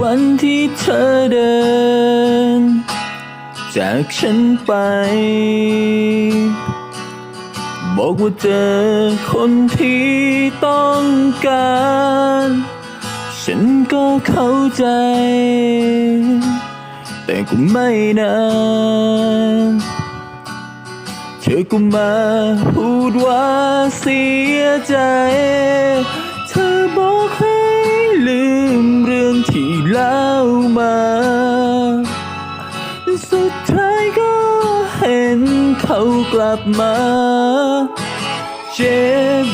วันที่เธอเดิน จากฉันไป บอกว่าเจอคนที่ต้องการ ฉันก็เข้าใจ แต่ก็ไม่นานเธอก็มาพูดว่าเสียใจ เธอบอกให้ เขากลับมา เจ็บ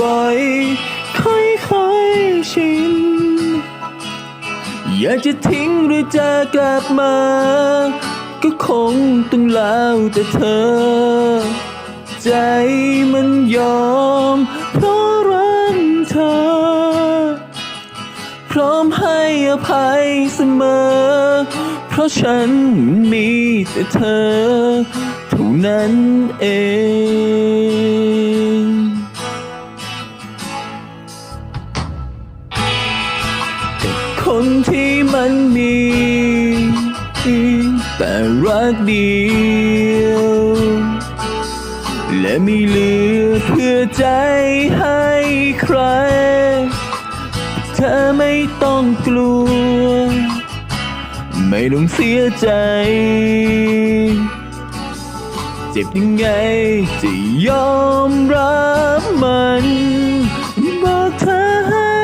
บ่อยๆ ค่อยๆ ชิน อยากจะทิ้งหรือจะกลับมา ก็คงต้องแล้วแต่เธอ ใจมันยอม เพราะรักเธอ พร้อมให้อภัยเสมอ ราะฉันมีแต่เธอเท่านั้นเองคนที่มันมี แต่รักเดียว และไม่เหลือเพื่อใจให้ใคร เธอไม่ต้องกลัว ไม่ต้องเสียใจ เจ็บยังไงจะยอมรับมันบอกเธอให้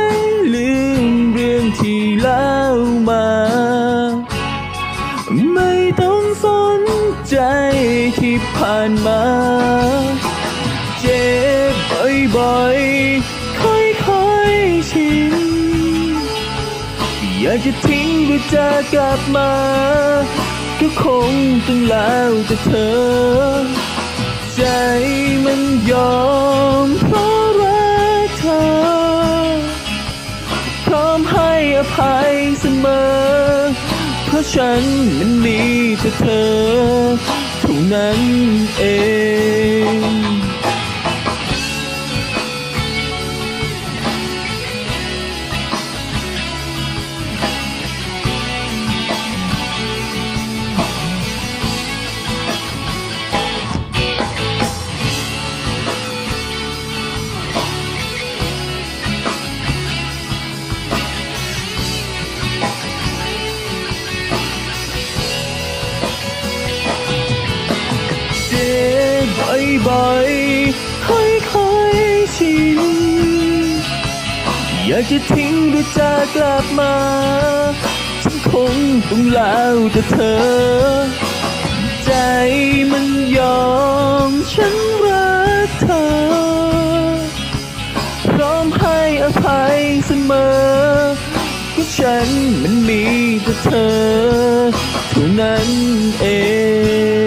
ลืมเรื่องที่เล่ามา ไม่ต้องสนใจที่ผ่านมาากจะทิ้งหรือจะกลับมา ก็คงต้องแล้วแต่เธอ ใจมันยอมเพราะรักเธอ พร้อมให้อภัยเสมอ เพราะฉันมันมีแต่เธอเท่านั้นเอง บบ่อยค่อยๆชินอยากจะทิ้งหรือจะกลับมาฉันคงต้องแล้วแต่เธอ ใจมันยอมฉันรักเธอ พร้อมให้อภัยเสมอก็ฉันมันมีแต่เธอเท่านั้นเอง